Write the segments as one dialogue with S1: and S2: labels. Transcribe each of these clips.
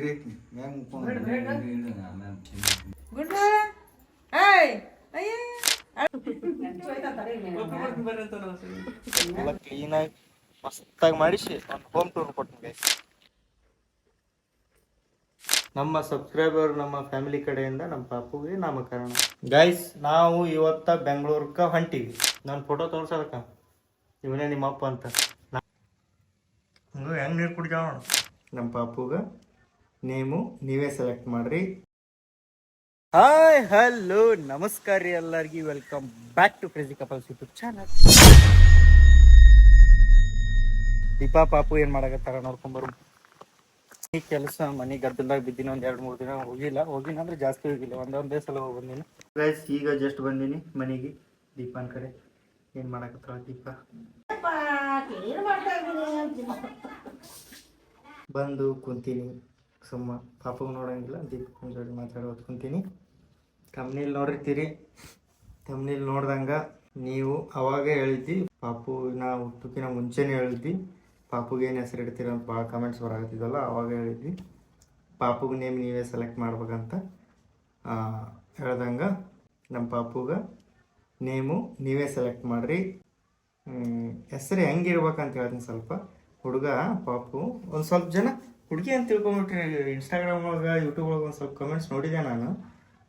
S1: ಗಿರೇಕಿ ಮ್ಯಾಗ ಮುಕ್ಕೊಂಡು
S2: ಗುಡ್ ಏಯ್ ಅಯ್ಯ
S3: ಎಲ್ಲ ಕ್ಲೀನಾಗಿ ಮಸ್ತಾಗಿ ಮಾಡಿಸಿ ಒಂದು ಹೋಮ್ ಟೂರ್ ಕೊಡ್ತೀನಿ ಗೈಸ್ ನಮ್ಮ ಸಬ್ಸ್ಕ್ರೈಬರ್ ನಮ್ಮ ಫ್ಯಾಮಿಲಿ ಕಡೆಯಿಂದ ನಮ್ಮ ಪಾಪುಗೆ ನಾಮಕರಣ. ಗೈಸ್ ನಾವು ಇವತ್ತ ಬೆಂಗಳೂರ್ಕ ಹೊಂಟಿವಿ. ನಾನು ಫೋಟೋ ತೋರ್ಸೋದಕ್ಕ? ಇವನೇ ನಿಮ್ಮ ಅಪ್ಪ ಅಂತ ಹಂಗ ಹೆಂಗ್ ನೀರು ಕುಡಿದ ನೋಡು? ನಮ್ಮ ಪಾಪುಗ ನೇಮು ನೀವೇ ಸೆಲೆಕ್ಟ್ ಮಾಡ್ರಿ. ಹಾಯ್ ಹಲೋ ನಮಸ್ಕಾರ ರೀ ಎಲ್ಲರಿಗೂ welcome back to crazy couples YouTube channel Deepa ಪಾಪು ಏನ್ ಮಾಡಕತ್ತಾರ ನೋಡ್ಕೊಂಬರು ಈ ಕೆಲಸ ಮನೆ ಗದ್ದಲ್ದಾಗ ಬಿದ್ದಿನ ಒಂದ್ ಎರಡ್ ಮೂರ್ ದಿನ ಹೋಗಿಲ್ಲ. ಹೋಗಿನ ಅಂದ್ರೆ ಜಾಸ್ತಿ ಹೋಗಿಲ್ಲ. ಒಂದೊಂದೇ ಸಲ ಹೋಗಿ ಬಂದೀನಿ. ಈಗ ಜಸ್ಟ್ ಬಂದಿನಿ ಮನೆಗೆ. ದೀಪಾನ್ ಕಡೆ ಏನ್ ಮಾಡಾಕತ್ತಾರ ದೀಪಾ? ಬಂದು ಕುಂತೀನಿ. ಸುಮ್ಮ ಪಾಪುಗೆ ನೋಡೋಂಗಿಲ್ಲ ದೀಪಕ್ ಜೋಡಿ ಮಾತಾಡೋದು ಕುಂತೀನಿ ಕಂಪ್ನಿಲಿ ನೋಡಿರ್ತೀರಿ. ಕಂಪ್ನಿಲಿ ನೋಡ್ದಂಗ ನೀವು ಅವಾಗ ಹೇಳಿದ್ದಿ ಪಾಪು ನಾ ಹುಟ್ಟುಕಿನ ಮುಂಚೆನೇ ಹೇಳಿದ್ದಿ, ಪಾಪುಗೆ ಏನು ಹೆಸರು ಇಡ್ತೀರ ಅಂತ ಭಾಳ ಕಮೆಂಟ್ಸ್ ಬರಾಕತ್ತಿದ್ವಲ್ಲ ಅವಾಗ ಹೇಳಿದ್ವಿ ಪಾಪುಗೆ ನೇಮ್ ನೀವೇ ಸೆಲೆಕ್ಟ್ ಮಾಡ್ಬೇಕಂತ ಹೇಳ್ದಂಗ ನಮ್ಮ ಪಾಪುಗ ನೇಮು ನೀವೇ ಸೆಲೆಕ್ಟ್ ಮಾಡ್ರಿ. ಹೆಸರು ಹೆಂಗಿರ್ಬೇಕಂತ ಹೇಳ್ತೀನಿ ಸ್ವಲ್ಪ. ಹುಡುಗ, ಪಾಪು, ಒಂದು ಸ್ವಲ್ಪ ಜನ ಹುಡುಗಿ ಅಂತ ತಿಳ್ಕೊಂಬಿಟ್ರಿ ಇನ್ಸ್ಟಾಗ್ರಾಮ್ ಒಳಗೆ ಯೂಟ್ಯೂಬ್ ಒಳಗೆ ಒಂದು ಸ್ವಲ್ಪ ಕಮೆಂಟ್ಸ್ ನೋಡಿದೆ ನಾನು.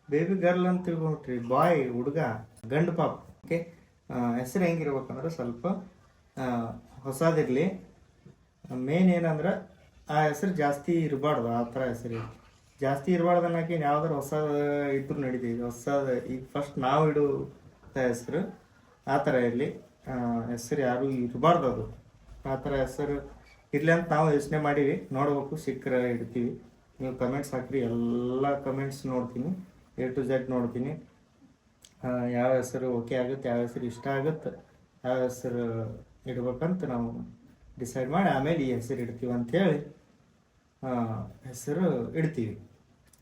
S3: ಬೇಬಿ ಗರ್ಲ್ ಅಂತ ತಿಳ್ಕೊಂಬಿಟ್ರಿ ಬಾಯ್ ಹುಡುಗ, ಗಂಡು ಪಾಪ. ಓಕೆ ಹೆಸರು ಹೆಂಗಿರ್ಬೇಕಂದ್ರೆ ಸ್ವಲ್ಪ ಹೊಸದಿರ್ಲಿ. ಮೇನ್ ಏನಂದ್ರೆ, ಆ ಹೆಸರು ಜಾಸ್ತಿ ಇರಬಾರ್ದು, ಆ ಥರ ಹೆಸರು ಜಾಸ್ತಿ ಇರಬಾರ್ದು ಅನ್ನೋಕೆ ಯಾವ್ದಾರು ಹೊಸ ಇದ್ರು ನಡೀತೀವಿ ಹೊಸ ಈಗ ಫಸ್ಟ್ ನಾವು ಇಡು ಹೆಸರು ಆ ಥರ ಇರಲಿ. ಹೆಸರು ಯಾರು ಇರಬಾರ್ದು ಅದು. ಆ ಥರ ಹೆಸರು ಇರಲಿ ಅಂತ ನಾವು ಯೋಚನೆ ಮಾಡೀವಿ. ನೋಡ್ಬೇಕು, ಸಿಕ್ಕರೆ ಇಡ್ತೀವಿ. ನೀವು ಕಮೆಂಟ್ಸ್ ಹಾಕ್ರಿ, ಎಲ್ಲ ಕಮೆಂಟ್ಸ್ ನೋಡ್ತೀನಿ. ಎ ಟು ಜೆಡ್ ನೋಡ್ತೀನಿ. ಯಾವ ಹೆಸರು ಓಕೆ ಆಗುತ್ತೆ, ಯಾವ ಹೆಸರು ಇಷ್ಟ ಆಗುತ್ತೆ, ಯಾವ ಹೆಸರು ಇಡ್ಬೇಕಂತ ನಾವು ಡಿಸೈಡ್ ಮಾಡಿ, ಆಮೇಲೆ ಈ ಹೆಸರು ಇಡ್ತೀವಿ ಅಂಥೇಳಿ ಹೆಸರು ಇಡ್ತೀವಿ.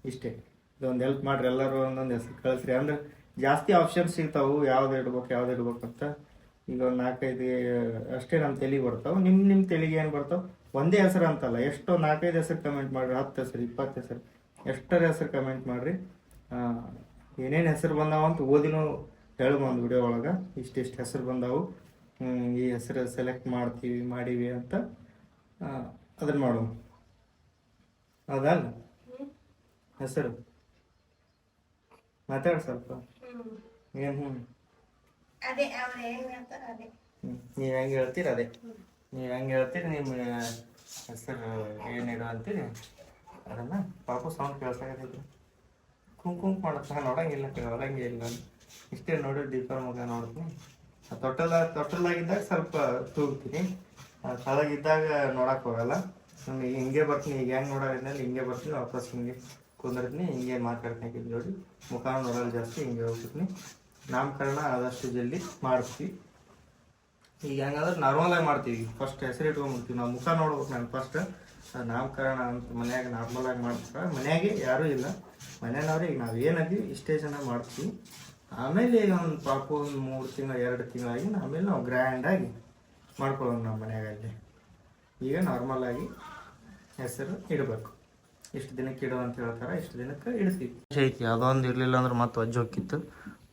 S3: ಇಷ್ಟೇ. ಇದೊಂದು ಹೆಲ್ಪ್ ಮಾಡ್ರಿ ಎಲ್ಲರೂ ಒಂದೊಂದು ಹೆಸರು ಕಳಿಸ್ರಿ. ಅಂದ್ರೆ ಜಾಸ್ತಿ ಆಪ್ಷನ್ಸ್ ಸಿಗ್ತಾವೆ, ಯಾವ್ದು ಇಡ್ಬೇಕು, ಯಾವ್ದು ಇಡ್ಬೇಕಂತ. ಈಗ ಒಂದು ನಾಲ್ಕೈದು ಅಷ್ಟೇ ನಮ್ಮ ತೆಲಿಗೆ ಬರ್ತಾವೆ. ನಿಮ್ಮ ನಿಮ್ಮ ತೆಲಿಗೆ ಏನು ಬರ್ತಾವೆ? ಒಂದೇ ಹೆಸರು ಅಂತಲ್ಲ ಎಷ್ಟೋ ನಾಲ್ಕೈದು ಹೆಸರು ಕಮೆಂಟ್ ಮಾಡ್ರಿ ಹತ್ತು ಹೆಸರು ಇಪ್ಪತ್ತು ಹೆಸರು ಎಷ್ಟರ ಹೆಸರು ಕಮೆಂಟ್ ಮಾಡ್ರಿ. ಏನೇನು ಹೆಸರು ಬಂದಾವ ಅಂತ ಓದಿನೂ ಹೇಳುವ ಒಂದು ವಿಡಿಯೋ ಒಳಗೆ. ಇಷ್ಟಿಷ್ಟು ಹೆಸರು ಬಂದಾವು. ಈ ಹೆಸರು ಸೆಲೆಕ್ಟ್ ಮಾಡ್ತೀವಿ ಮಾಡೀವಿ ಅಂತ ಅದನ್ನ ಮಾಡೋಣ. ಹೌದಲ್ಲ ಹೆಸರು? ಮಾತಾಡ ಸ್ವಲ್ಪ. ಏನು ಹ್ಞೂ
S2: ಅದೇ, ಅವ್ರು ಹೆಂಗ್ ಹೇಳ್ತಾರ ಅದೇ.
S3: ನೀವು ಹೆಂಗೆ ಹೇಳ್ತೀರಿ ಅದೇ. ನೀವು ಹೆಂಗೆ ಹೇಳ್ತೀರಿ, ನಿಮ್ಮ ಹೆಸರು ಏನಿದೆ ಅಂತೀರಿ. ಅದನ್ನ ಪಾಪ ಸೌಂಡ್ ಕೇಳ್ಸಾಕತ್ತೈತಿ ಕುಂಕುಂ ಕುಂಕ್ ಮಾಡತ್ತ ನೋಡಂಗಿಲ್ಲ ನೋಡಂಗಿಲ್ಲ ಇಲ್ಲ. ಇಷ್ಟೇ ನೋಡಿ ದೀಪ ಮಗ ನೋಡ್ತೀನಿ. ತೊಟ್ಟಲ, ತೊಟ್ಟಲಾಗಿದ್ದಾಗ ಸ್ವಲ್ಪ ತೂಗ್ತೀನಿ. ತಳಗಿದ್ದಾಗ ನೋಡಕ್ ಹೋಗಲ್ಲ. ನಮ್ಗೆ ಹಿಂಗೆ ಬರ್ತೀನಿ, ಈಗ ಹೆಂಗೆ ನೋಡೋದ್ರಲ್ಲಿ ಹಿಂಗೆ ಬರ್ತೀನಿ, ವಾಪಸ್ ಹಿಂಗೆ ಕುಂದಿರ್ತೀನಿ, ಹಿಂಗೆ ಮಾತಾಡ್ತೀನಿ ನೋಡಿ. ಮುಖ ನೋಡಲ್ಲ ಜಾಸ್ತಿ ಹಿಂಗೆ ಹೋಗ್ತೀನಿ ನಾಮಕರಣ ಆದಷ್ಟು ಜಲ್ದಿ ಮಾಡ್ತೀವಿ. ಈಗ ಹೆಂಗಂದ್ರೆ ನಾರ್ಮಲ್ ಆಗಿ ಮಾಡ್ತೀವಿ ಫಸ್ಟ್ ಹೆಸರು ಇಟ್ಕೊಂಡ್ಬಿಡ್ತೀವಿ. ನಾವು ಮುಖ ನೋಡ್ಬೇಕು ನಾನು ಫಸ್ಟ್ ನಾಮಕರಣ ಅಂತ ಮನ್ಯಾಗ ನಾರ್ಮಲ್ ಆಗಿ ಮಾಡ್ತಾರೆ ಮನ್ಯಾಗೆ ಯಾರೂ ಇಲ್ಲ. ಮನೆಯವ್ರೆ ಈಗ ನಾವು ಏನದೀವಿ ಇಷ್ಟೇ ಜನ ಮಾಡ್ತೀವಿ. ಆಮೇಲೆ ಒಂದು ಪಾಪ ಒಂದು ಮೂರು ತಿಂಗಳು, ಎರಡು ತಿಂಗಳಾಗಿ ಆಮೇಲೆ ನಾವು ಗ್ರ್ಯಾಂಡಾಗಿ ಮಾಡ್ಕೊಳ್ಳೋಣ ನಮ್ಮ ಮನೆಯಾಗಲ್ಲಿ ಈಗ ನಾರ್ಮಲ್ ಆಗಿ ಹೆಸರು ಇಡಬೇಕು. ಇಷ್ಟು ದಿನಕ್ಕೆ ಇಡು ಅಂತ ಹೇಳ್ತಾರೆ, ಇಷ್ಟು ದಿನಕ್ಕೆ ಇಡ್ತೀವಿ. ಐತಿ ಅದೊಂದು ಇರಲಿಲ್ಲ ಅಂದ್ರೆ ಮತ್ತೆ ವಜ್ಜೆ ಹೋಗಿತ್ತು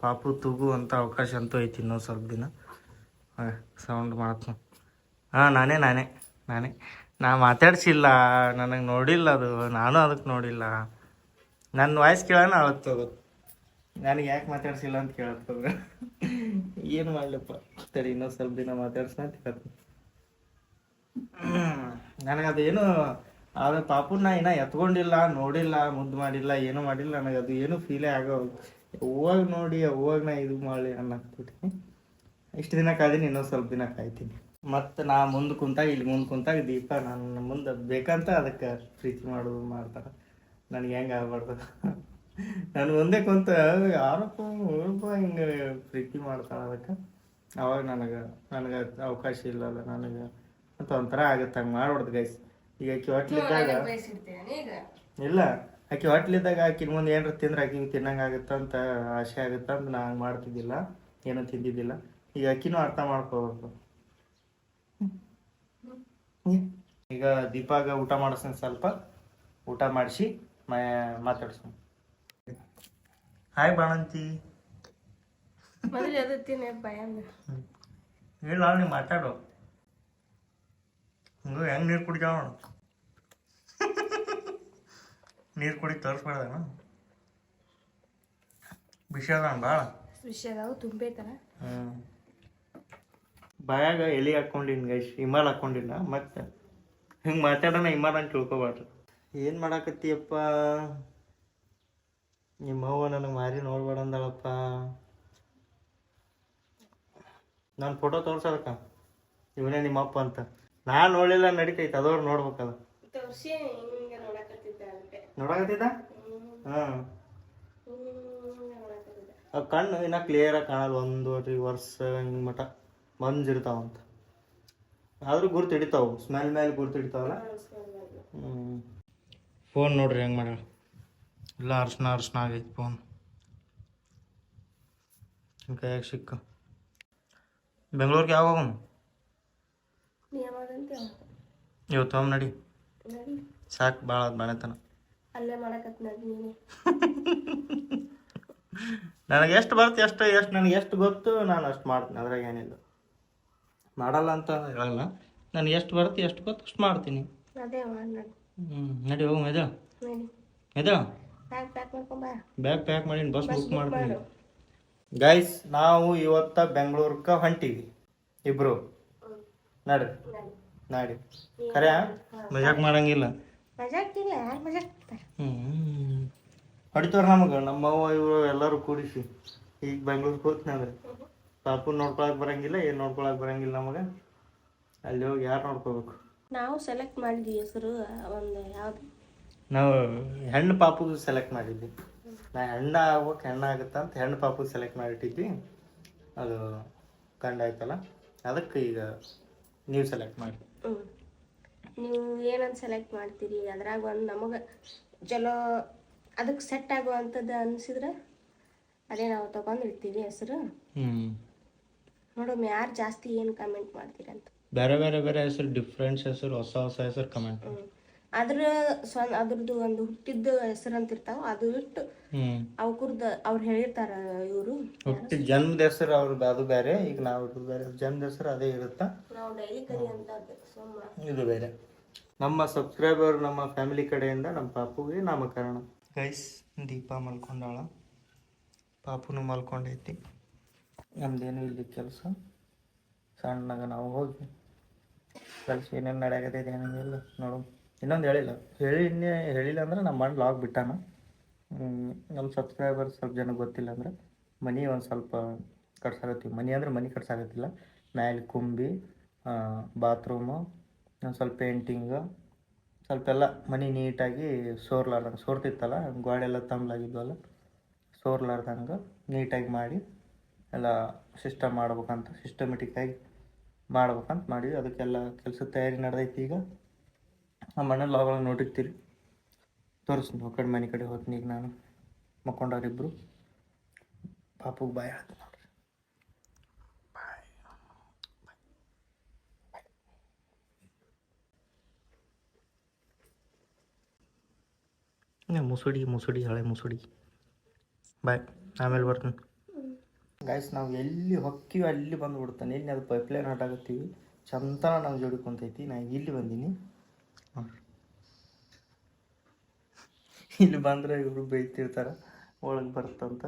S3: ಪಾಪು ತೂಗುವಂಥ ಅವಕಾಶ ಅಂತೂ ಐತಿ ಇನ್ನೊಂದು ಸ್ವಲ್ಪ ದಿನ. ಸೌಂಡ್ ಮಾಡ್ತು ಹಾಂ, ನಾನೇ ನಾನೇ ನಾನೇ. ನಾ ಮಾತಾಡ್ಸಿಲ್ಲ, ನನಗೆ ನೋಡಿಲ್ಲ ಅದು. ನಾನು ಅದಕ್ಕೆ ನೋಡಿಲ್ಲ. ನನ್ನ ವಾಯ್ಸ್ ಕೇಳೋಣ ಅವತ್ತು ಹೋಗೋದು ನನಗೆ ಯಾಕೆ ಮಾತಾಡ್ಸಿಲ್ಲ ಅಂತ ಕೇಳತ್ತದ ಏನು ಮಾಡ್ಲಪ್ಪ? ಸರಿ ಇನ್ನೊಂದು ಸ್ವಲ್ಪ ದಿನ ಮಾತಾಡ್ಸ ಅಂತ ಹೇಳ್ತೀನಿ. ನನಗದೇನು ಆದ್ರೆ ಪಾಪು ನಾ ಇನ್ನ ಎತ್ಕೊಂಡಿಲ್ಲ, ನೋಡಿಲ್ಲ, ಮುದ್ದು ಮಾಡಿಲ್ಲ, ಏನೂ ಮಾಡಿಲ್ಲ ನನಗದು ಏನು ಫೀಲೇ ಆಗೋ ಹೂವಾಗ ನೋಡಿ ಹೂವಾಗ ನಾ ಇದು ಮಾಡಲಿ ಅನ್ನಕ್ಬಿಟ್ಟು ಇಷ್ಟು ದಿನ ಕಾದೀನಿ ಇನ್ನೊಂದು ಸ್ವಲ್ಪ ದಿನ ಕಾಯ್ತೀನಿ. ಮತ್ತು ನಾ ಮುಂದೆ ಕುಂತಾಗ ಇಲ್ಲಿ ಮುಂದೆ ಕುಂತಾಗ ದೀಪ ನನ್ನ ಮುಂದೆ ಬೇಕಂತ ಅದಕ್ಕೆ ಪ್ರೀತಿ ಮಾಡೋದು ಮಾಡ್ತಾರೆ. ನನಗೆ ಹೆಂಗೆ ಆಗ್ಬಾರ್ದು? ನಾನು ಮುಂದೆ ಕುಂತ ಯಾರಪ್ಪ ಹಿಂಗೆ ಪ್ರೀತಿ ಮಾಡ್ತಾಳೆ ಅದಕ್ಕೆ? ಅವಾಗ ನನಗೆ ನನಗೆ ಅವಕಾಶ ಇಲ್ಲಲ್ಲ ನನಗೆ. ಅಂತ ಒಂಥರ ಆಗುತ್ತೆ ಹಂಗೆ ಮಾಡ್ಬಾರ್ದು ಗೈಸ್ ಈಗ
S2: ಈಗ
S3: ಇಲ್ಲ. ಆಕಿ ಹೊಟ್ಲಿದ್ದಾಗ ಆಕಿನ ಮುಂದೆ ಏನಾರ ತಿಂದ್ರೆ ಆಕಿಗೆ ತಿನ್ನಂಗೆ ಆಗುತ್ತಂತ ಆಸೆ ಆಗುತ್ತೆ ನಾ ಹಂಗೆ ಮಾಡ್ತಿದ್ದಿಲ್ಲ. ಏನೂ ತಿಂದಿದ್ದಿಲ್ಲ. ಈಗ ಅಕ್ಕಿನೂ ಅರ್ಥ ಮಾಡ್ಕೋಬೇಕು. ಈಗ ದೀಪಾಗ ಊಟ ಮಾಡಿಸ್ತೀನಿ ಸ್ವಲ್ಪ. ಊಟ ಮಾಡಿಸಿ ಮಾತಾಡ್ಸೋಣ ಹಾಯ್ ಬಾಣಂತಿ. ಹೇಳ ನೀವು ಮಾತಾಡು. ಹಂಗ ಹೆಂಗ್ ನೀರು ಕುಡಿತಾವ ನೋಡು. ನೀರು ಕುಡಿ ತೋರಿಸ್ಬಾರ್ದಣ ಬಿಸಿ ಅದಾನ ಭಾಳ
S2: ವಿಷಯದಾವು ತುಂಬೈತಲ್ಲ
S3: ಹ್ಞೂ ಬಾಯಾಗ ಎಲಿ ಹಾಕೊಂಡಿನಿ ಗೈಸ್ ಹಿಮಾಲ್ ಹಾಕ್ಕೊಂಡಿನ ಮತ್ತೆ ಹಿಂಗೆ ಮಾತಾಡೋಣ ಹಿಮಾಲ್ ಅಂತ ತಿಳ್ಕೊಬಾರ್ದು. ಏನು ಮಾಡಾಕತ್ತೀಯಪ್ಪ? ನಿಮ್ಮ ಅವ್ವ ನನಗೆ ಮಾರಿ ನೋಡ್ಬೇಡ ಅಂದಳಪ್ಪ. ನಾನು ಫೋಟೋ ತೋರ್ಸೋದಕ್ಕ? ಇವನೇ ನಿಮ್ಮ ಅಪ್ಪ ಅಂತ. ನಾನು ನೋಡಲಿಲ್ಲ ನಡೀತೈತೆ ಅದವ್ರು ನೋಡ್ಬೇಕಲ್ಲ.
S2: ತೋರ್ಸಿ ನೋಡಕತ್ತಿದ್ದ?
S3: ಹಾಂ. ಆ ಕಣ್ಣು ಇನ್ನ ಕ್ಲಿಯರಾಗಿ ಕಾಣಲ್ಲ ಒಂದೂವರೆ ವರ್ಷ ಹಿಂಗೆ ಮಟ ಮಂಜಿರ್ತಾವಂತ ಆದ್ರೂ ಗುರ್ತು ಹಿಡಿತಾವು ಸ್ಮೆಲ್ ಮೇಲೆ ಗುರ್ತು ಹಿಡಿತಾವಲ್ಲ? ಹ್ಞೂ ಫೋನ್ ನೋಡ್ರಿ ಹೆಂಗೆ ಮಾಡ್ಯಾಳ ಇಲ್ಲ ಅರ್ಶನ ಅರ್ಶನ ಆಗೈತಿ ಫೋನ್ ಕೈಯಾಗ ಸಿಕ್ಕ. ಬೆಂಗಳೂರಿಗೆ ಯಾವಾಗ ಇವತ್ತು ಹೋಮ್ ನಡಿ. ಸಾಕು ಭಾಳ ಮನೆತನ
S2: ಅಲ್ಲೇ ಮಾಡಕತ್ ನಡಿ ನೀನೆ.
S3: ನನಗೆ ಎಷ್ಟು ಬರುತ್ತೆ ಎಷ್ಟು ಎಷ್ಟು ನನಗೆ ಎಷ್ಟು ಗೊತ್ತು ನಾನು ಅಷ್ಟು ಮಾಡ್ತೀನಿ. ಅದ್ರಾಗ ಏನಿಲ್ಲ. ಮಾಡಲ್ಲ ಅಂತ ಹೇಳಲ್ಲ. ನನಗೆ ಎಷ್ಟು ಬರುತ್ತೆ ಎಷ್ಟು ಗೊತ್ತು ಅಷ್ಟು ಮಾಡ್ತೀನಿ.
S2: ಅದೇ
S3: ಹ್ಞೂ ನಡಿ ಹೋಗು ಮೆದ. ಮೆದ. ಬ್ಯಾಗ್ ಪ್ಯಾಕ್ ಮಾಡೀನಿ ಬಸ್ ಬುಕ್ ಮಾಡ್ತೀನಿ.
S2: ಮಾಡು.
S3: ಗೈಸ್ ನಾವು ಇವತ್ತ ಬೆಂಗಳೂರ್ಕ ಹೊಂಟಿವಿ. ಇಬ್ರು. ನಡ್ರಿ
S2: ನಡಿ.
S3: ನಾಡಿ. ಖರೆ ಮಜಾಕ್ ಮಾಡಂಗಿಲ್ಲ.
S2: ಯಾರು
S3: ಹ್ಮ್. ಹೊಡಿತಾರ ನಮಗೆ ನಮ್ಮವ್ವ ಇವರು ಎಲ್ಲರೂ ಕೂಡಿಸಿ. ಈಗ ಬೆಂಗ್ಳೂರ್ಗೆ ಹೋಗ್ತೀನಿ ಪಾಪು ನೋಡ್ಕೊಳಕ್ ಬರಂಗಿಲ್ಲ ಏನು ನೋಡ್ಕೊಳಕ್ ಬರಂಗಿಲ್ಲ ನಮಗೆ. ಅಲ್ಲಿ ಹೋಗಿ ಯಾರು ನೋಡ್ಕೋಬೇಕು?
S2: ನಾವು ಸೆಲೆಕ್ಟ್ ಮಾಡಿದ್ವಿ ಹೆಸರು ಒಂದು ಯಾವ್ದು?
S3: ನಾವು ಹೆಣ್ಣು ಪಾಪು ಸೆಲೆಕ್ಟ್ ಮಾಡಿದ್ವಿ. ನಾ ಹೆಣ್ಣ ಆಗ್ಬೇಕು ಹೆಣ್ಣು ಆಗುತ್ತಂತ ಅಂತ ಹೆಣ್ಣು ಪಾಪು ಸೆಲೆಕ್ಟ್ ಮಾಡಿಟ್ಟಿದ್ವಿ. ಅದು ಕಂಡಾಯ್ತಲ್ಲ ಅದಕ್ಕೆ ಈಗ ನೀವು ಸೆಲೆಕ್ಟ್ ಮಾಡಿ
S2: ನೀವು ಏನಂತ ಸೆಲೆಕ್ಟ್ ಮಾಡ್ತೀರಿ? ಅದ್ರಾಗ ಒಂದು ನಮಗೆ ಚಲೋ ಅದಕ್ಕೆ ಸೆಟ್ ಆಗುವಂಥದ್ದು ಅನಿಸಿದ್ರೆ ಅದೇ ನಾವು ತಗೊಂಡಿರ್ತೀವಿ ಹೆಸರು. ನೋಡೋಮ್ ಯಾರು ಜಾಸ್ತಿ ಏನು ಕಮೆಂಟ್ ಮಾಡ್ತೀರಂತ. ಅಂತ
S3: ಬೇರೆ ಬೇರೆ ಬೇರೆ ಹೆಸರು ಡಿಫ್ರೆಂಟ್ಸ್ ಹೆಸರು ಹೊಸ ಹೊಸ ಹೆಸರು ಕಮೆಂಟ್
S2: ಹ್ಞೂ ಅದ್ರ ಸ್ವ ಅದ್ರದ್ದು ಒಂದು ಹುಟ್ಟಿದ ಹೆಸರು ಅಂತ ಇರ್ತಾವ ಅದು
S3: ಇಟ್ಟು
S2: ಅವಕುರ್ದ ಅವ್ರು ಹೇಳಿರ್ತಾರ ಇವರು.
S3: ಹುಟ್ಟಿ ಜನ್ಮದ ಹೆಸರು ಅವ್ರದ್ದು ಅದು ಬೇರೆ ಈಗ ನಾವು ಇರೋದು ಬೇರೆ. ಜನ್ಮದ ಹೆಸರು ಅದೇ ಇರುತ್ತಾ?
S2: ನಾವು ಡೈಲಿ
S3: ಇದು ಬೇರೆ. ನಮ್ಮ ಸಬ್ಸ್ಕ್ರೈಬರ್ ನಮ್ಮ ಫ್ಯಾಮಿಲಿ ಕಡೆಯಿಂದ ನಮ್ಮ ಪಾಪುಗೆ ನಾಮಕರಣ. ಗೈಸ್ ದೀಪ ಮಲ್ಕೊಂಡಾಳ. ಪಾಪುನು ಮಲ್ಕೊಂಡೈತಿ. ನಮ್ದೇನು ಇಲ್ಲಿ ಕೆಲಸ? ಸಣ್ಣಗ ನಾವು ಹೋಗಿ. ಕೆಲಸ ಏನೇನು ನಡೆಯಾಗದೇನಿಲ್ಲ ಏನೇನಿಲ್ಲ ನೋಡು. ಇನ್ನೊಂದು ಹೇಳಿಲ್ಲ. ಹೇಳಿ ಇನ್ನೇ ಹೇಳಿಲ್ಲ ಅಂದ್ರೆ ನಮ್ಮ ಮಣ್ಣು ಲಾಗ್ ಬಿಟ್ಟಾನ. ನಮ್ಮ ಸಬ್ಸ್ಕ್ರೈಬರ್ ಸ್ವಲ್ಪ ಜನ ಗೊತ್ತಿಲ್ಲ ಅಂದ್ರೆ ಮನಿ ಒಂದು ಸ್ವಲ್ಪ ಕಟ್ಸಾಕತ್ತೀವಿ. ಮನಿ ಅಂದ್ರೆ ಮನಿ ಕಟ್ಸಾಕತ್ತಿಲ್ಲ. ಮ್ಯಾಲೆ ಕುಂಬಿ ಬಾತ್ರೂಮು ಒಂದು ಸ್ವಲ್ಪ ಪೇಂಟಿಂಗ್ ಸ್ವಲ್ಪ ಎಲ್ಲ ಮನೆ ನೀಟಾಗಿ ಸೋರ್ಲಾರ್ದಂಗೆ ಸೋರ್ತಿತ್ತಲ್ಲ ಗೋಡೆ ಎಲ್ಲ ತಂಬ್ಲಾಗಿದ್ವಲ್ಲ, ಸೋರ್ಲಾರ್ದಂಗೆ ನೀಟಾಗಿ ಮಾಡಿ ಎಲ್ಲ ಸಿಸ್ಟಮ್ ಮಾಡ್ಬೇಕಂತ ಸಿಸ್ಟಮೆಟಿಕ್ಕಾಗಿ ಮಾಡ್ಬೇಕಂತ ಮಾಡಿವಿ ಅದಕ್ಕೆಲ್ಲ ಕೆಲಸದ ತಯಾರಿ ನಡೆದೈತಿ ಈಗ. ನಮ್ಮ ಮನೇಲಿ ಲಾಗಳ ನೋಡಿರ್ತೀರಿ ತೋರಿಸ್ತೀನಿ ಆ ಕಡೆ ಮನೆ ಕಡೆ ಹೋಗ್ತೀನಿ ಈಗ ನಾನು. ಮಕ್ಕೊಂಡವ್ರಿಬ್ರು. ಪಾಪುಗೆ ಬಾಯ್ ಹೇಳ್ತೀನಿ ನೋಡ್ರಿ. ಮುಸುಡಿ ಮುಸುಡಿ ಹಳೆ ಮುಸುಡಿ. ಬಾಯ್ ಆಮೇಲೆ ಬರ್ತೀನಿ. ಗಾಯ್ಸ್ ನಾವು ಎಲ್ಲಿ ಹೊಕ್ಕಿವಿ ಅಲ್ಲಿ ಬಂದು ಬಿಡ್ತಾನೆ ಎಲ್ಲಿ ಅದು ಪೈಪ್ಲೈನ್ ಆಗುತ್ತೀವಿ. ಚಂತನ ನಾವು ಜೋಡಿ ಕುಂತೈತಿ. ನಾ ಇಲ್ಲಿ ಬಂದೀನಿ. ಇಲ್ಲಿ ಬಂದರೆ ಇವರು ಬೈತಿರ್ತಾರೆ, ಒಳಗೆ ಬರ್ತಂತ.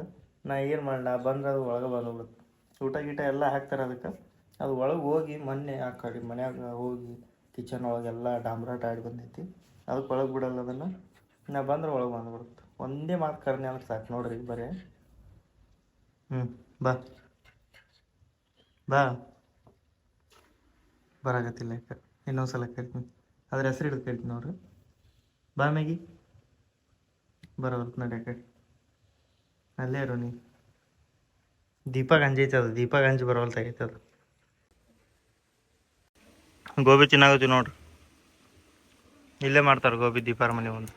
S3: ನಾ ಏನು ಮಾಡಿ ನಾ ಬಂದ್ರೆ ಅದು ಒಳಗೆ ಬಂದ್ಬಿಡುತ್ತೆ. ಊಟ ಗೀಟ ಎಲ್ಲ ಹಾಕ್ತಾರೆ ಅದಕ್ಕೆ. ಅದು ಒಳಗೆ ಹೋಗಿ ಮೊನ್ನೆ ಕಡೆ ಮನ್ಯಾಗ ಹೋಗಿ ಕಿಚನ್ ಒಳಗೆಲ್ಲ ಡಾಂಬ್ರಾಟ ಆಡಿ ಬಂದೈತಿ. ಅದಕ್ಕೆ ಒಳಗೆ ಬಿಡಲ್ಲ ಅದನ್ನು. ನಾ ಬಂದ್ರೆ ಒಳಗೆ ಬಂದ್ಬಿಡುತ್ತೆ. ಒಂದೇ ಮಾತು ಕರ್ನೆ ಅಂದ್ರೆ ಸಾಕು ನೋಡ್ರಿ ಬರೀ. ಹ್ಞೂ ಬಾ. ಬಾ. ಬರಾಗತ್ತಿಲ್ಲ ಯಾಕೆ? ಇನ್ನೊಂದು ಸಲ ಕರಿತೀನಿ. ಅದ್ರ ಹೆಸರು ಹಿಡಿದು ಕರಿತೀನಿ ನೋಡ್ರಿ. ಬಾ ಮ್ಯಾಗಿ. ಬರೋಲ್ತು ನಡಿ ಆ ಕಡೆ ಅಲ್ಲೇ ಇರೋ ನೀ. ದೀಪ ಗಂಜಿ ಐತೆ ಅದು. ದೀಪ ಗಂಜಿ ಬರೋಲ್ತಾಗೈತೆ ಅದು. ಗೋಬಿ ತಿನ್ನಾಗತ್ತಿ ನೋಡ್ರಿ. ಇಲ್ಲೇ ಮಾಡ್ತಾರೆ ಗೋಬಿ ದೀಪಾರ ಮನೆ ಒಂದು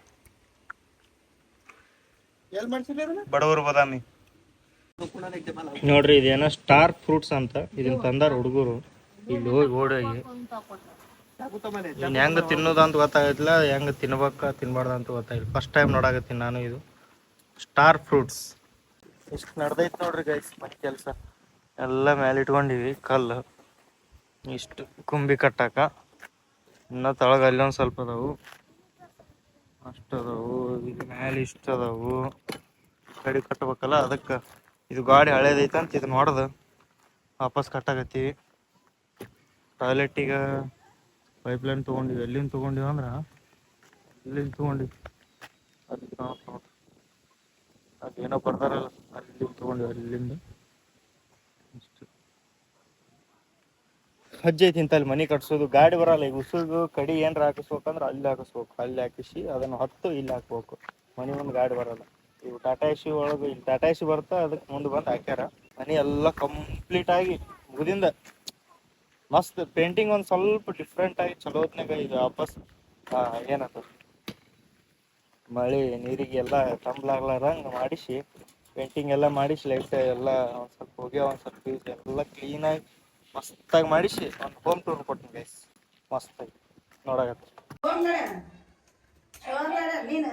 S3: ಬಡವರು ಬದಾಮಿ. ನೋಡ್ರಿ ಇದೇನೋ ಸ್ಟಾರ್ ಫ್ರೂಟ್ಸ್ ಅಂತ. ಇದನ್ನ ತಂದಾರ ಹುಡುಗರು. ಇಲ್ಲಿ ಹೋಗಿ ಓಡೋಗಿ. ಇನ್ನು ಹೆಂಗೆ ತಿನ್ನೋದು ಅಂತ ಗೊತ್ತಾಗತ್ತಿಲ್ಲ ಹೆಂಗೆ ತಿನ್ಬೇಕ, ತಿನ್ಬಾರ್ದು ಅಂತ ಗೊತ್ತಾಗಿಲ್ಲ ಫಸ್ಟ್ ಟೈಮ್ ನೋಡಾಕತ್ತೀನಿ ನಾನು ಇದು. ಸ್ಟಾರ್ ಫ್ರೂಟ್ಸ್ ಇಷ್ಟು ನಡ್ದೈತೆ ನೋಡ್ರಿ ಗೈಸ್ ಮನೆ ಕೆಲಸ. ಎಲ್ಲ ಮೇಲೆ ಇಟ್ಕೊಂಡಿವಿ, ಕಲ್ಲು. ಇಷ್ಟು ಕುಂಬಿ ಕಟ್ಟಾಕ. ಇನ್ನ ತಳಗ ಅಲ್ಲೊಂದು ಸ್ವಲ್ಪ ಅದಾವು. ಅಷ್ಟು ಅದಾವು, ಇದು ಮ್ಯಾಲೆ ಇಷ್ಟು ಅದಾವು. ಗಡಿ ಕಟ್ಟಬೇಕಲ್ಲ ಅದಕ್ಕೆ. ಇದು ಗಾಡಿ ಹಳೇದೈತೆ ಅಂತ ಇದನ್ನ ಹೊಡೆದು ವಾಪಸ್ ಕಟ್ಟಾಕತ್ತೀವಿ. ಟಾಯ್ಲೆಟಿಗೆ ಪೈಪ್ಲೈನ್ ತೊಗೊಂಡಿವಿ. ಎಲ್ಲಿಂದ ತೊಗೊಂಡಿವಿ ಅಂದ್ರ? ಎಲ್ಲಿಂದ ತೊಗೊಂಡಿವಿ? ಅದೇನೋ ಬರ್ತಾರಲ್ಲ ಅಲ್ಲಿ ತೊಗೊಂಡಿವಿ, ಅಲ್ಲಿಂದ. ಹಜ್ಜೆ ಐತಿ ಅಲ್ಲಿ ಮನೆ ಕಟ್ಸೋದು. ಗಾಡಿ ಬರಲ್ಲ, ಈಗ ಉಸುಗು ಕಡಿ ಏನ್ ಹಾಕಿಸ್ಬೇಕಂದ್ರೆ ಅಲ್ಲಿ ಹಾಕಿಸ್ಬೇಕು. ಅಲ್ಲಿ ಹಾಕಿಸಿ ಅದನ್ನ ಹತ್ತು ಇಲ್ಲಿ ಹಾಕ್ಬೇಕು. ಮನೆ ಮುಂದೆ ಗಾಡಿ ಬರಲ್ಲ. ಇವು ಟಾಟಾ ಎಸಿ ಒಳಗೆ, ಇಲ್ಲಿ ಟಾಟಾ ಎಸಿ ಬರ್ತಾ ಅದಕ್ಕೆ ಮುಂದೆ ಬಂದು ಹಾಕ್ಯಾರ. ಮನೆ ಎಲ್ಲ ಕಂಪ್ಲೀಟ್ ಆಗಿ ಮುಗಿದಿಂದ ಮಸ್ತ್. ಪೇಂಟಿಂಗ್ ಒಂದು ಸ್ವಲ್ಪ ಡಿಫ್ರೆಂಟ್ ಆಗಿ ಚಲೋ ಹೊತ್ನ್ಯಾಗ ಇದು ವಾಪಸ್ ಏನದು? ಮಳೆ ನೀರಿಗೆ ಎಲ್ಲ ತಂಬ್ಲಾಗ್ಲಾರಂಗ ಮಾಡಿಸಿ ಪೇಂಟಿಂಗ್ ಎಲ್ಲ ಮಾಡಿಸಿ ಲೈಟ್ ಎಲ್ಲ ಒಂದು ಸ್ವಲ್ಪ ಹೋಗ್ಯಾವ, ಒಂದ್ ಸ್ವಲ್ಪ use ಎಲ್ಲ ಕ್ಲೀನಾಗಿ ಮಸ್ತಾಗಿ ಮಾಡಿಸಿ, ಒಂದು ಹೋಮ್ ಟೂರ್ ಕೊಟ್ಟಿನಿ ಗೈಸ್ ಮಸ್ತಾಗಿ ನೋಡಕತ್ತಿ
S1: ನೀನು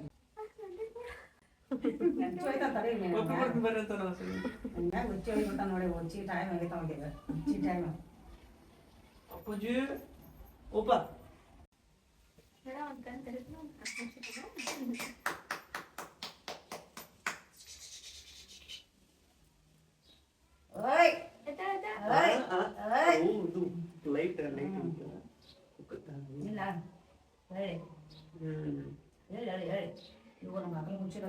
S4: ಅಪ್ಪಾಜಿ ಒಬ್ಬ
S1: ಓಯ್ ಓಯ್ ಓಯ್
S4: ಇದು ಲೈಟ್ ಲೈಟ್
S1: ಇಲ್ಲ ಹೇಳಿ ಹೇಳಿ ಹೇಳಿ ಹೇಳಿ ಇವು ನಮ್ಮ ಮಕ್ಕಳು ಮುಚ್ಚಿದ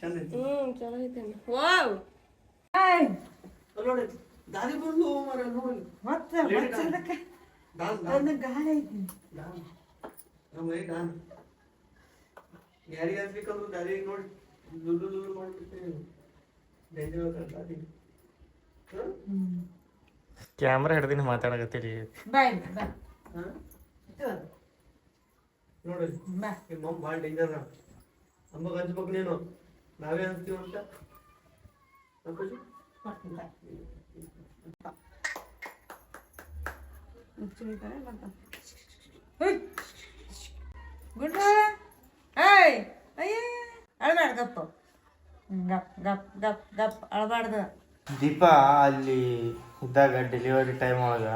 S2: ಚೇಂಜ್ ವಾವ್
S4: ಅಲ್ಲಿ ನೋಡಿ ದಾರಿ ಬಂದು ಮರ ನೋಡಿ
S1: ಮತ್ತೆ
S4: ದಾನ್ ದಾನ್
S1: ಗಾಳಿ ಐತಿ
S4: ನಮ್ಮ ನೋಡಿ
S3: ಕ್ಯಾಮ್ರಾ ಹಿಡ್ದಿನ ಮಾತಾಡಕತ್ತೀರಿ.
S1: ಬಾಯ್ ಬಾ.
S4: ಹಾ ನೋಡಿ
S1: ಬಾ
S4: ನಿಮ್ಮ ಮಮ್ಮ ಭಾಳ ಡೇಂಜರ್ ಅಮ್ಮಗ ಹಚ್ಬೇಕು ನೀನು. ನಾವೇ ಹಚ್ತೀವಿ ಅಂತ. ಗುಡ್
S1: ಗುಂಡ ಏಯ್ ಅಯ್ಯ ಅಳಬಾರ್ದು ಗಪ್ಪು ಗಪ್ ಗಪ್ ಗಪ್ ಗಪ್ ಅಳಬಾರ್ದು.
S3: ದೀಪ ಅಲ್ಲಿ ಇದ್ದಾಗ ಡೆಲಿವರಿ ಟೈಮ್ ಒಳಗ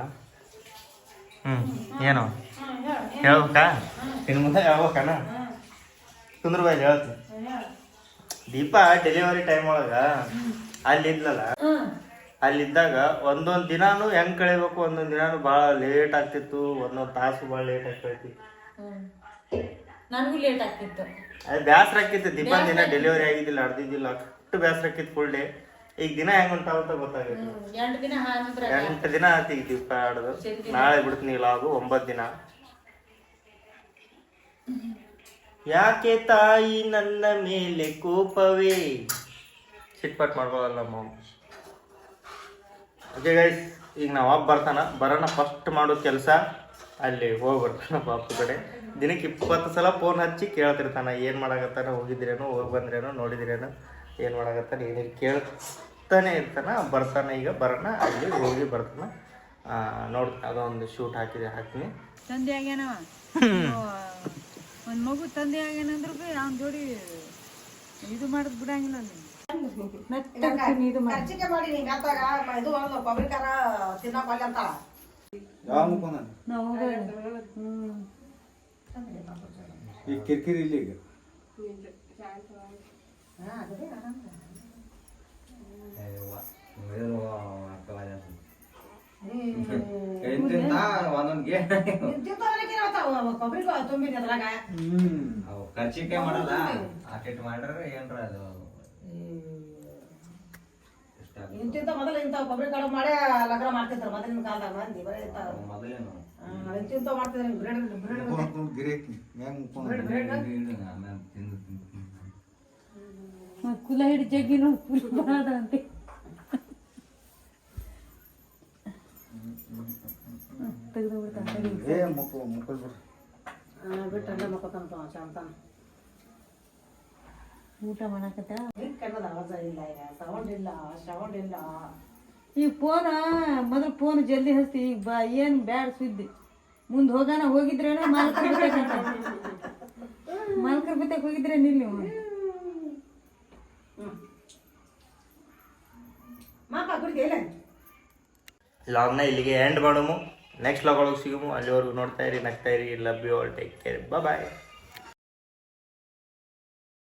S3: ಹ್ಮ್. ಏನು? ಹೇಳ್ಬೇಕಾ? ಇನ್ನು ಮುಂದೆ ಹೇಳ್ಬೇಕನ ಕುಂದ್ರ ಬಾಯ್ ಹೇಳ್ತೀನಿ. ದೀಪ ಡೆಲಿವರಿ ಟೈಮ್ ಒಳಗ ಅಲ್ಲಿ ಇದ್ಲಲ್ಲ ಅಲ್ಲಿದ್ದಾಗ ಒಂದೊಂದು ದಿನಾನು ಹೆಂಗ್ ಕಳಿಬೇಕು ಒಂದೊಂದು ದಿನಾನು ಭಾಳ ಲೇಟ್ ಆಗ್ತಿತ್ತು ಒಂದೊಂದ್ ತಾಸು ಭಾಳ ಲೇಟ್ ಆಗ್ತೈತಿ
S1: ನನಗೂ ಲೇಟ್ ಆಗ್ತಿತ್ತು.
S3: ಅದು ಬ್ಯಾಸರ ಆಕಿತ್ತು ದೀಪ ದಿನ ಡೆಲಿವರಿ ಆಗಿದ್ದಿಲ್ಲ ಅಡ್ದಿದ್ದಿಲ್ಲ ಅಷ್ಟು ಬ್ಯಾಸರ ಆಕಿತ್ತು ಫುಲ್ ಡೇ ಈಗ ದಿನ ಹೆಂಗ್ ಉಂಟಾವ ಅಂತ ಗೊತ್ತಾಗೈತಿ.
S1: ಎಂಟು ದಿನ ಹಾಕಿದ್ರೆ
S3: ಎಂಟು ದಿನ ಆಯ್ತು ಈಗ ದೀಪ ಆಡೋದು. ನಾಳೆ ಬಿಡ್ತೀನಿ ಲಾಗು ಒಂಬತ್ತು ದಿನ. ಯಾಕೆ ತಾಯಿ ನನ್ನ ಮೇಲೆ ಕೋಪವೇ? ಸಿಟ್ಪಟ್ ಮಾಡ್ಬೋದಲ್ಲ ಓಕೆ ಗೈಸ್ ಈಗ ನಾವು ಬರ್ತಾನ. ಬರೋಣ ಫಸ್ಟ್ ಮಾಡೋ ಕೆಲಸ. ಅಲ್ಲಿ ಹೋಗ್ಬರ್ತಾನ ಬಾಪು ಕಡೆ. ದಿನಕ್ಕೆ ಇಪ್ಪತ್ತು ಸಲ ಫೋನ್ ಹಚ್ಚಿ ಕೇಳ್ತಿರ್ತಾನ ಏನು ಮಾಡಾಕತ್ತಾನ ಹೋಗಿದ್ರೇನು ಹೋಗಿ ಬಂದ್ರೇನು ನೋಡಿದ್ರೇನೋ. ಏನು ಮಾಡಾಕತ್ತಾನ? ಏನೇನು ಕೇಳ್ತಾನೆ ಇರ್ತಾನ ಬರ್ತಾನೆ ಈಗ ಬರೋಣ ಅಲ್ಲಿ ಹೋಗಿ ಬರ್ತಾನ. ನೋಡಿ ಅದೊಂದು ಶೂಟ್ ಹಾಕಿದೆ ಹಾಕ್ತೀನಿ.
S5: ತಂದೆ ಆಗ್ಯಾನವ? ಒಂದು ಮಗು ತಂದೆ ಆಗ್ಯಾನಂದ್ರು ಬಿ ಅವ್ನ ಜೋಡಿ ಇದು ಮಾಡದ್ ಬಿಡಂಗಿಲ್ಲ ಅಲ್ಲಿ.
S1: ಖರ್ಚಿಗೆ ಮಾಡಿ. ಹಿಂಗ ಆತಾಗ ಇದು ಒಂದು ಕೊಬ್ಬರಿ ಖಾರ ತಿನ್ನಕ್ ಅಂತ.
S6: ಈಗ ಕಿರಿಕಿರಿ ಇಲ್ಲ ಈಗ ಒಂದೊಂದ್ಗೆ
S1: ಕೊಬ್ಬರಿ ತುಂಬಿದ ಅದ್ರಾಗ
S6: ಖರ್ಚಿಕೆ ಮಾಡಲ್ಲ ಆಟಿಟ್ ಮಾಡ್ರೆ ಏನ್ರ ಅದು
S1: ಇಂತಿಂತ ಮೊದಲು ಇಂಥ ಕೊಬ್ಬರಿ ಕಾಳು ಮಾಡೇ ಲಗ್ನ ಮಾಡ್ತಿದ್ರು ಮೊದಲಿನ ಕಾಲದಾಗ ಮಂದಿ ಬರೀ
S6: ಮೊದಲೇನು
S1: ಇಂತಿಂತ ಮಾಡ್ತಿದ್ರು ತಿಂದು
S6: ಮುಕ್ಕೊಂಡು
S5: ಕುಲ ಹಿಡಿ ಜಗ್ಗಿ ನೋಡಿ ಫುಲ್ ಬಾದ ಅಂತೆ. ತೆಗೆದು ಬಿಡ್ತಾನೆ
S1: ಬಿಟ್ಟು ಅಲ್ಲೇ ಮಕ್ಕೋತಾನ ಶಾಂತಾನ
S5: ಊಟ ಮಾಡಕತ್ತ?
S1: ಕನ್ನಡ ಆವಾಜ ಇಲ್ಲ ಈಗ ಸೌಂಡ್ ಇಲ್ಲ ಸೌಂಡ್ ಇಲ್ಲ.
S5: ಈಗ ಫೋನ್ ಮೊದಲು ಫೋನ್ ಜಲ್ದಿ ಹಸ್ತಿ ಈಗ ಬಾ ಏನು ಬ್ಯಾಡ ಸುದ್ದಿ. ಮುಂದೆ ಹೋಗಾನ ಹೋಗಿದ್ರೇನ ಮಾಲಕರ ಬಿತ್ತಕ್ಕಂತ ಮಾಲಕರ ಬಿತ್ತಕ್ಕೆ ಹೋಗಿದ್ರೆ ನಿಲ್ಲಿ ನೀವು?
S3: ಲಾಗ್ನ ಇಲ್ಲಿಗೆ ಎಂಡ್ ಮಾಡಮು. ನೆಕ್ಸ್ಟ್ ಲಾಗ್ ಒಳಗೆ ಸಿಗಮು. ಅಲ್ಲಿವರೆಗೂ ನೋಡ್ತಾ ಇರಿ, ನಗ್ತಾ ಇರಿ. Love you all take care bye